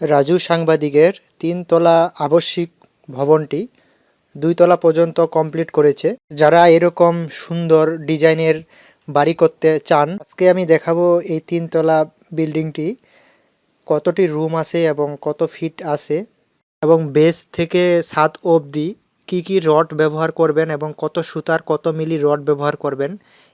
রাজু সাংবাদিকের তিনতলা আবশ্যিক ভবনটি দুইতলা পর্যন্ত কমপ্লিট করেছে। যারা এরকম সুন্দর ডিজাইনের বাড়ি করতে চান, আজকে আমি দেখাবো এই তিনতলা বিল্ডিংটি। কতটি রুম আছে এবং কত ফিট আছে এবং বেস থেকে সাত অবধি কি কি রড ব্যবহার করবেন এবং কত সুতার, কত মিলি রড ব্যবহার করবেন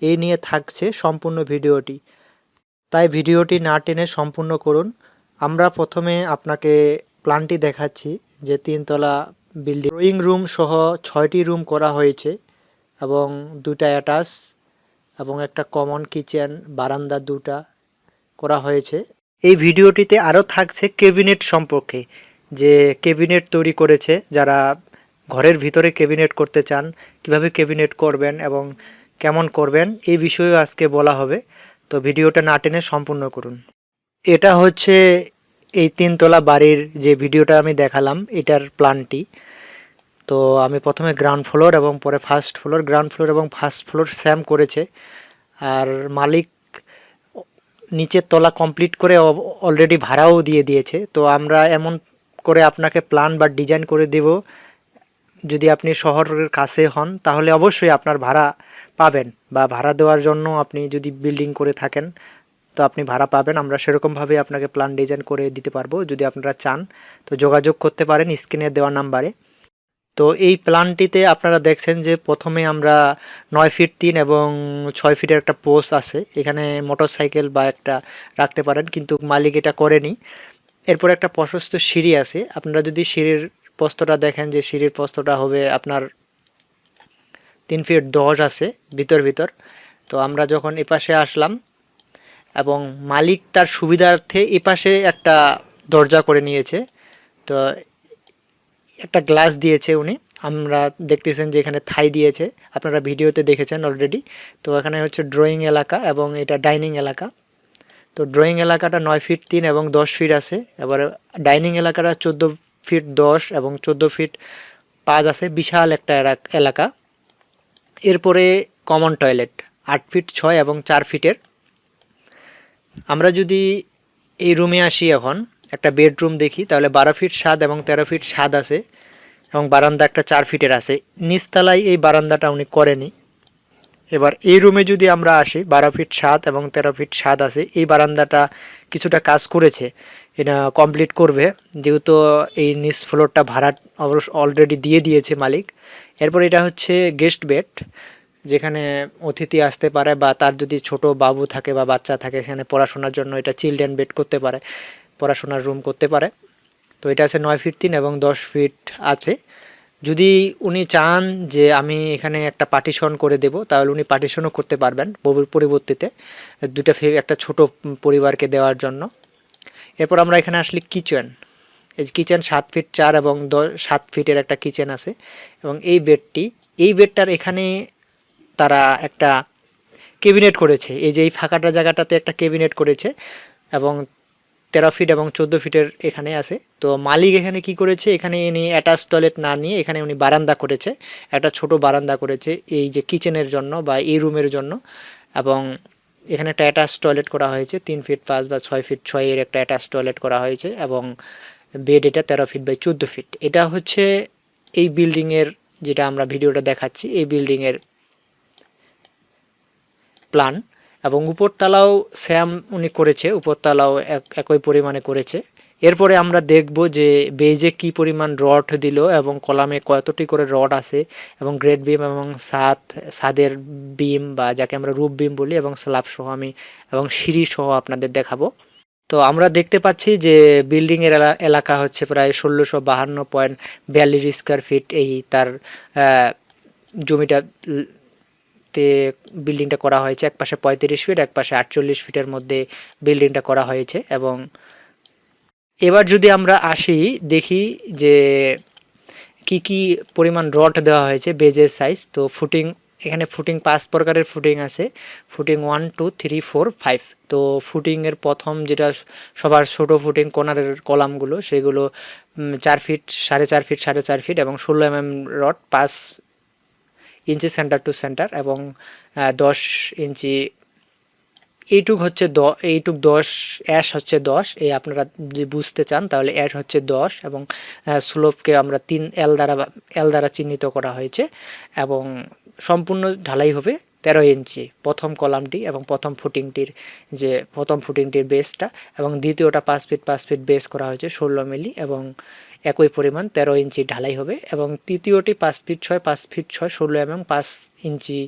এই নিয়ে থাকছে সম্পূর্ণ ভিডিওটি। তাই ভিডিওটি না টেনে সম্পূর্ণ করুন। আমরা প্রথমে আপনাকে প্ল্যানটি দেখাচ্ছি যে তিনতলা বিল্ডিং ড্রয়িং রুম সহ ছয়টি রুম করা হয়েছে এবং দুটা অ্যাটাচ এবং একটা কমন কিচেন, বারান্দা দুটা করা হয়েছে। এই ভিডিওটিতে আরও থাকছে কেবিনেট সম্পর্কে, যে কেবিনেট তৈরি করেছে, যারা ঘরের ভিতরে কেবিনেট করতে চান, কীভাবে কেবিনেট করবেন এবং কেমন করবেন, এই বিষয়েও আজকে বলা হবে। তো ভিডিওটা না টেনে সম্পূর্ণ করুন। এটা হচ্ছে এই তিনতলা বাড়ির যে ভিডিওটা আমি দেখালাম, এটার প্ল্যানটি তো আমি প্রথমে গ্রাউন্ড ফ্লোর এবং পরে ফার্স্ট ফ্লোর গ্রাউন্ড ফ্লোর এবং ফার্স্ট ফ্লোর স্যাম করেছে। আর মালিক নিচের তলা কমপ্লিট করে অলরেডি ভাড়াও দিয়ে দিয়েছে। তো আমরা এমন করে আপনাকে প্ল্যান বা ডিজাইন করে দেব, যদি আপনি শহরের কাছে হন, তাহলে অবশ্যই আপনার ভাড়া পাবেন বা ভাড়া দেওয়ার জন্য আপনি যদি বিল্ডিং করে থাকেন তো আপনি ভাড়া পাবেন। আমরা সেরকমভাবে আপনাকে প্ল্যান ডিজাইন করে দিতে পারব। যদি আপনারা চান, তো যোগাযোগ করতে পারেন স্ক্রিনে দেওয়া নাম্বারে তো এই প্ল্যানটিতে আপনারা দেখছেন যে প্রথমে আমরা নয় ফিট তিন এবং ছয় ফিটের একটা পোস্ট আছে। এখানে মোটর সাইকেল বা একটা রাখতে পারেন, কিন্তু মালিক এটা করেনি। এরপর একটা প্রশস্ত সিঁড়ি আছে। আপনারা যদি সিঁড়ির প্রস্তটা দেখেন যে সিঁড়ির প্রস্তটা হবে আপনার তিন ফিট দশ আছে, ভিতর ভিতর। তো আমরা যখন এপাশে আসলাম এবং মালিক তার সুবিধার্থে এপাশে একটা দরজা করে নিয়েছে। তো একটা গ্লাস দিয়েছে উনি। আমরা দেখতেছেন যে এখানে থাই দিয়েছে। আপনারা ভিডিওতে দেখেছেন অলরেডি তো এখানে হচ্ছে ড্রয়িং এলাকা এবং এটা ডাইনিং এলাকা। তো ড্রয়িং এলাকাটা নয় ফিট তিন এবং দশ ফিট আছে। এবার ডাইনিং এলাকাটা চোদ্দ ফিট দশ এবং চোদ্দ ফিট পাঁচ আছে। বিশাল একটা এলাক- এরপরে কমন টয়লেট আট ফিট ছয় এবং চার ফিটের আমরা যদি এই রুমে আসি এখন, একটা বেডরুম দেখি, তাহলে বারো ফিট সাত এবং তেরো ফিট সাত আছে এবং বারান্দা একটা চার ফিটের আছে। নিচতলায় এই বারান্দাটা উনি করেনি। এবার এই রুমে যদি আমরা আসি, বারো ফিট সাত এবং তেরো ফিট সাত আছে, এই বারান্দাটা কিছুটা কাজ করেছে। এটা কমপ্লিট করবে, যেহেতু এই নিচ ফ্লোরটা ভাড়া অলরেডি দিয়ে দিয়েছে মালিক। এরপর এটা হচ্ছে গেস্ট বেড যেখানে অতিথি আসতে পারে বা তার যদি ছোট বাবু থাকে বা বাচ্চা থাকে, সেখানে পড়াশোনার জন্য এটা চিলড্রেন বেড করতে পারে, পড়াশোনার রুম করতে পারে। তো এটা আছে নয় ফিট তিন এবং দশ ফিট আছে। যদি উনি চান যে আমি এখানে একটা পার্টিশন করে দেব, তাহলে উনি পার্টিশনও করতে পারবেন পরি- পরিবর্তিতে। দুটা ফে, একটা ছোট পরিবারকে দেওয়ার জন্য। এরপর আমরা এখানে আসলে কিচেন এই কিচেন সাত ফিট চার এবং সাত ফিটের একটা কিচেন আছে এবং এই বেডটি এই বেডটার এখানে তারা একটা কেবিনেট করেছে। এই যে এই ফাঁকাটা জায়গাটাতে একটা কেবিনেট করেছে এবং তেরো ফিট এবং চোদ্দ ফিটের এখানে আছে। তো মালিক এখানে কি করেছে? এখানে ইনি অ্যাটাচ টয়লেট না নিয়ে এখানে উনি বারান্দা করেছে। একটা ছোট বারান্দা করেছে এই যে কিচেনের জন্য বা এই রুমের জন্য এবং এখানে একটা অ্যাটাচ টয়লেট করা হয়েছে। তিন ফিট পাঁচ বা ছয় ফিট ছয়ের একটা অ্যাটাচ টয়লেট করা হয়েছে এবং বেড এটা তেরো ফিট বাই চোদ্দ ফিট। এটা হচ্ছে এই বিল্ডিংয়ের যেটা আমরা ভিডিওটা দেখাচ্ছি, এই বিল্ডিংয়ের প্ল্যান এবং উপরতলাও স্যাম উনি করেছে, উপরতলাও এক- একই পরিমাণে করেছে। এরপরে আমরা দেখব যে বেজে কি পরিমাণ রড দিল এবং কলামে কতটি করে রড আছে এবং গ্রেট বিম এবং সাত, সাদের বিম বা যাকে আমরা রূপ বিম বলি এবং স্ল্যাব সহ আমি এবং সিঁড়ি সহ আপনাদের দেখাবো। তো আমরা দেখতে পাচ্ছি যে বিল্ডিংয়ের এলা- এলাকা হচ্ছে প্রায় ষোলোশো বাহান্ন পয়েন্ট বিয়াল্লিশ স্কোয়ার ফিট এই তার জমিটা তে বিল্ডিংটা করা হয়েছে। এক পাশে পঁয়ত্রিশ ফিট এক পাশে আটচল্লিশ ফিটের মধ্যে বিল্ডিংটা করা হয়েছে এবং এবার যদি আমরা আসি, দেখি যে কি কি পরিমাণ রড দেওয়া হয়েছে বেজের সাইজ তো ফুটিং এখানে ফুটিং পাঁচ প্রকারের ফুটিং আছে। Footing one two three four five তো ফুটিংয়ের প্রথম যেটা সবার ছোটো ফুটিং কোনারের কলামগুলো, সেগুলো চার ফিট সাড়ে চার ফিট সাড়ে চার ফিট এবং ষোলো এম এম রড পাঁচ ইঞ্চি সেন্টার টু সেন্টার এবং দশ ইঞ্চি, এইটুক হচ্ছে দ, এইটুক দশ অ্যাশ হচ্ছে দশ, এই আপনারা যদি বুঝতে চান তাহলে অ্যাশ হচ্ছে দশ এবং স্লোপকে আমরা তিন এল দ্বারা এল দ্বারা চিহ্নিত করা হয়েছে এবং সম্পূর্ণ ঢালাই হবে তেরো ইঞ্চি প্রথম কলামটি এবং প্রথম ফুটিংটির যে প্রথম ফুটিংটির বেসটা এবং দ্বিতীয়টা পাঁচ ফিট পাঁচ ফিট বেস করা হয়েছে ষোলো মিলি এবং একই পরিমাণ তেরো ইঞ্চি ঢালাই হবে এবং তৃতীয়টি পাঁচ ফিট ছয়, পাঁচ ফিট ছয়, ষোলো এবং পাঁচ ইঞ্চি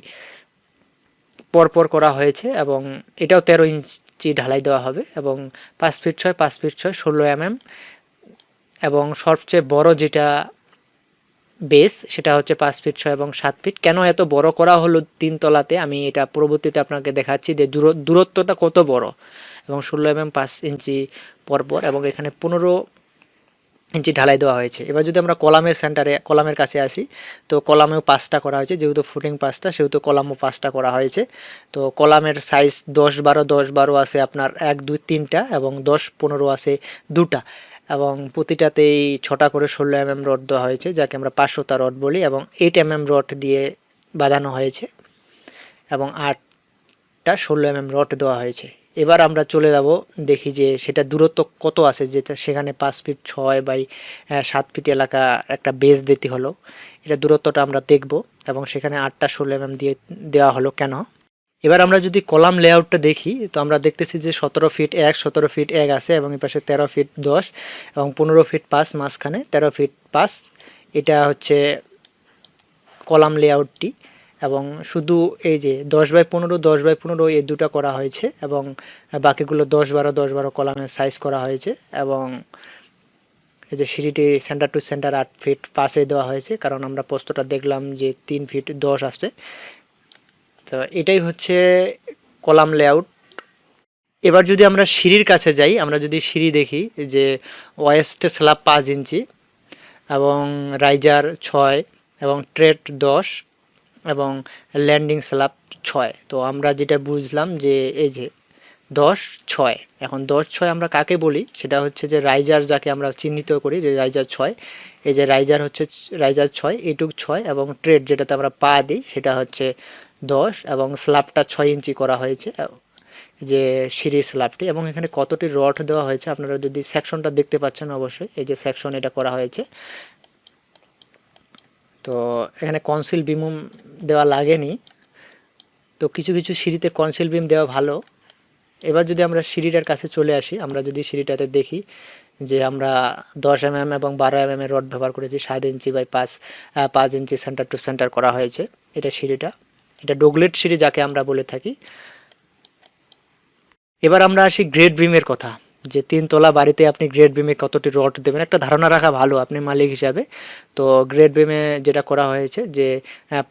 পরপর করা হয়েছে এবং এটাও তেরো ইঞ্চি ঢালাই দেওয়া হবে এবং পাঁচ ফিট ছয়, পাঁচ ফিট ছয়, ষোলো এমএম এবং সবচেয়ে বড় যেটা বেস সেটা হচ্ছে পাঁচ ফিট ছয় এবং সাত ফিট কেন এত বড় করা হলো তিনতলাতে? আমি এটা পরবর্তীতে আপনাকে দেখাচ্ছি যে দূর, দূরত্বটা কত বড়। এবং ষোলো এমএম পাঁচ ইঞ্চি পরপর এবং এখানে পনেরো ইঞ্চি ঢালাই দেওয়া হয়েছে। এবার যদি আমরা কলামের সেন্টারে কলামের কাছে আসি, তো কলামেও পাঁচটা করা হয়েছে। যেহেতু ফুটিং পাঁচটা, সেহেতু কলামও পাঁচটা করা হয়েছে। তো কলামের সাইজ দশ বারো দশ বারো আছে আপনার এক, দুই, তিনটা এবং দশ, পনেরো আছে দুটা। এবং প্রতিটাতেই ছটা করে ষোলো এম এম রড দেওয়া হয়েছে, যাকে আমরা পাঁচশো পাঁচশোতা রড বলি, এবং এইট এম এম রড দিয়ে বাঁধানো হয়েছে, এবং আটটা ষোলো এম এম রড দেওয়া হয়েছে। এবার আমরা চলে যাব, দেখি যে সেটা দূরত্ব কত আছে, যেটা সেখানে পাঁচ ফিট ছয় বাই সাত ফিট এলাকা একটা বেস দিতে হলো। এটা দূরত্বটা আমরা দেখব, এবং সেখানে আটটা ষোলো এম দিয়ে দেওয়া হলো কেন? এবার আমরা যদি কলাম লেআউটটা দেখি, তো আমরা দেখতেছি যে সতেরো ফিট এক, সতেরো ফিট এক আছে এবং এই পাশে তেরো ফিট দশ এবং পনেরো ফিট পাঁচ মাঝখানে তেরো ফিট পাঁচ। এটা হচ্ছে কলাম লেআউটটি এবং শুধু এই যে দশ বাই পনেরো, দশ বাই পনেরো এই দুটো করা হয়েছে এবং বাকিগুলো দশ বারো দশ বারো কলামের সাইজ করা হয়েছে এবং এই যে সিঁড়িটি সেন্টার টু সেন্টার আট ফিট পাশে দেওয়া হয়েছে। কারণ আমরা পোস্তটা দেখলাম যে তিন ফিট দশ আসছে তো এটাই হচ্ছে কলাম লেআউট এবার যদি আমরা সিঁড়ির কাছে যাই, আমরা যদি সিঁড়ি দেখি যে ওয়েস্টে স্ল্যাব পাঁচ ইঞ্চি এবং রাইজার ছয় এবং ট্রেড দশ এবং ল্যান্ডিং স্ল্যাব ছয়। তো আমরা যেটা বুঝলাম যে এই যে দশ, ছয়। এখন দশ, ছয় আমরা কাকে বলি? সেটা হচ্ছে যে রাইজার যাকে আমরা চিহ্নিত করি, যে রাইজার ছয়। এই যে রাইজার হচ্ছে রাইজার ছয়, এটুক ছয় এবং ট্রেড যেটাতে আমরা পা দিই, সেটা হচ্ছে দশ এবং স্ল্যাবটা ছয় ইঞ্চি করা হয়েছে, যে সিঁড়ি স্ল্যাবটি এবং এখানে কতটি রড দেওয়া হয়েছে আপনারা যদি সেকশনটা দেখতে পাচ্ছেন অবশ্যই, এই যে সেকশন এটা করা হয়েছে। তো এখানে কনসিল বিমুম দেওয়া লাগেনি। তো কিছু কিছু সিঁড়িতে কনসিল বিম দেওয়া ভালো। এবার যদি আমরা সিঁড়িটার কাছে চলে আসি, আমরা যদি সিঁড়িটাতে দেখি যে আমরা দশ এম এম এবং বারো এম এম এর রড ব্যবহার করেছি, সাত ইঞ্চি বাই পাঁচ পাঁচ ইঞ্চি সেন্টার টু সেন্টার করা হয়েছে, এটা সিঁড়িটা। এটা ডোগলেট সিঁড়ি যাকে আমরা বলে থাকি। এবার আমরা আসি গ্রেড বিমের কথা, যে তিনতলা বাড়িতে আপনি গ্রেড বিমে কতটি রড দেবেন? একটা ধারণা রাখা ভালো আপনি মালিক হিসাবে। তো গ্রেড বিমে যেটা করা হয়েছে যে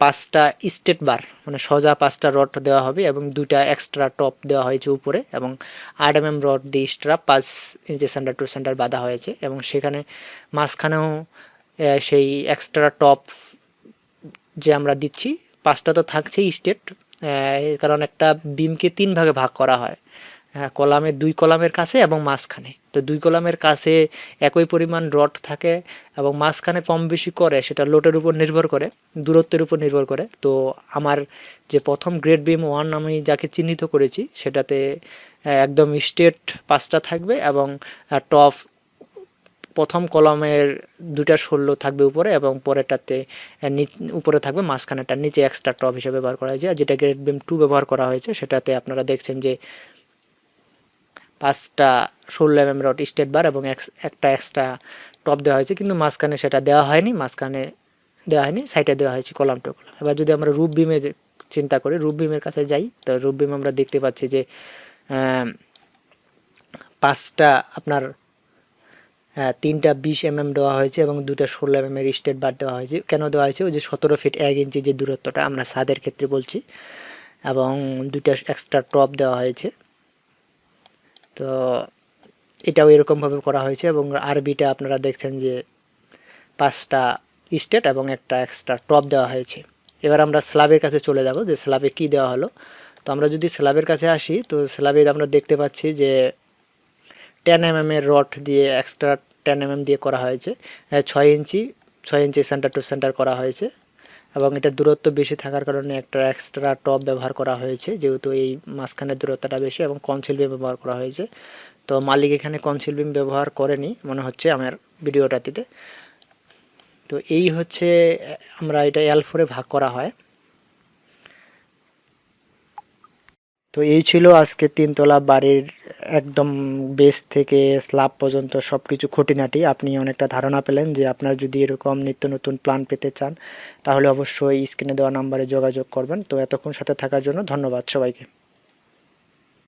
পাঁচটা স্টেট বার মানে সোজা পাঁচটা রড দেওয়া হবে এবং দুইটা এক্সট্রা টপ দেওয়া হয়েছে উপরে এবং আট এম এম রড দিয়ে স্ট্রা পাঁচ ইঞ্চি সেন্টার টু সেন্টার বাঁধা হয়েছে এবং সেখানে মাঝখানেও সেই এক্সট্রা টপ যে আমরা দিচ্ছি পাঁচটা তো থাকছেই স্টেট কারণ একটা বিমকে তিন ভাগে ভাগ করা হয়। কলামের দুই কলামের কাছে এবং মাঝখানে। তো দুই কলামের কাছে একই পরিমাণ রড থাকে এবং মাঝখানে কম বেশি করে, সেটা লোটের উপর নির্ভর করে, দূরত্বের উপর নির্ভর করে। তো আমার যে প্রথম গ্রেড বিম ওয়ান আমি যাকে চিহ্নিত করেছি, সেটাতে একদম স্টেট পাঁচটা থাকবে এবং টপ প্রথম কলমের দুটা ষোলো থাকবে উপরে এবং পরেরটাতে উপরে থাকবে মাঝখানেটা নিচে এক্সট্রা টপ হিসেবে ব্যবহার করা হয়েছে। আর যেটা গ্রেড বিম টু ব্যবহার করা হয়েছে, সেটাতে আপনারা দেখছেন যে পাঁচটা ষোলো M M rod straight bar এবং একটা এক্সট্রা টপ দেওয়া হয়েছে। কিন্তু মাঝখানে সেটা দেওয়া হয়নি, মাঝখানে দেওয়া হয়নি সাইডে দেওয়া হয়েছে কলাম টু কলাম। এবার যদি আমরা রূপ বিমে চিন্তা করি রূপ বিমের কাছে যাই, তো রূপ বিম আমরা দেখতে পাচ্ছি যে পাঁচটা আপনার তিনটা বিশ এম দেওয়া হয়েছে এবং দুটা ষোলো এম এর স্টেট বার দেওয়া হয়েছে। কেন দেওয়া হয়েছে? ওই যে সতেরো ফিট এক ইঞ্চি যে দূরত্বটা আমরা ছাদের ক্ষেত্রে বলছি, এবং দুটা এক্সট্রা টপ দেওয়া হয়েছে। তো এটাও এরকমভাবে করা হয়েছে এবং আরবিটা আপনারা দেখছেন যে পাঁচটা স্টেট এবং একটা এক্সট্রা টপ দেওয়া হয়েছে। এবার আমরা স্ল্যাবের কাছে চলে যাব যে স্ল্যাবে কি দেওয়া হলো। তো আমরা যদি স্ল্যাবের কাছে আসি, তো স্ল্যাবে আমরা দেখতে পাচ্ছি যে টেন এম এর রড দিয়ে এক্সট্রা টেন এম দিয়ে করা হয়েছে। ছয় ইঞ্চি ছয় ইঞ্চি সেন্টার টু সেন্টার করা হয়েছে। এবং এটা দূরত্ব বেশি থাকার কারণে একটা এক্সট্রা টপ ব্যবহার করা হয়েছে, যেহেতু এই মাঝখানের দূরত্বটা বেশি এবং কনসিল বিম ব্যবহার করা হয়েছে। তো মালিক এখানে কনসিল বিম ব্যবহার করেনি, মনে হচ্ছে আমার ভিডিওটাতে তো এই হচ্ছে, আমরা এটা এল ফোরে ভাগ করা হয়। তো এই ছিল আজকে তিনতলা বাড়ির একদম বেস থেকে স্ল্যাব পর্যন্ত সব কিছু খুঁটিনাটি। আপনি অনেকটা ধারণা পেলেন যে আপনার যদি এরকম নিত্য নতুন প্ল্যান পেতে চান, তাহলে অবশ্যই স্ক্রিনে দেওয়া নাম্বারে যোগাযোগ করবেন। তো এতক্ষণ সাথে থাকার জন্য ধন্যবাদ সবাইকে।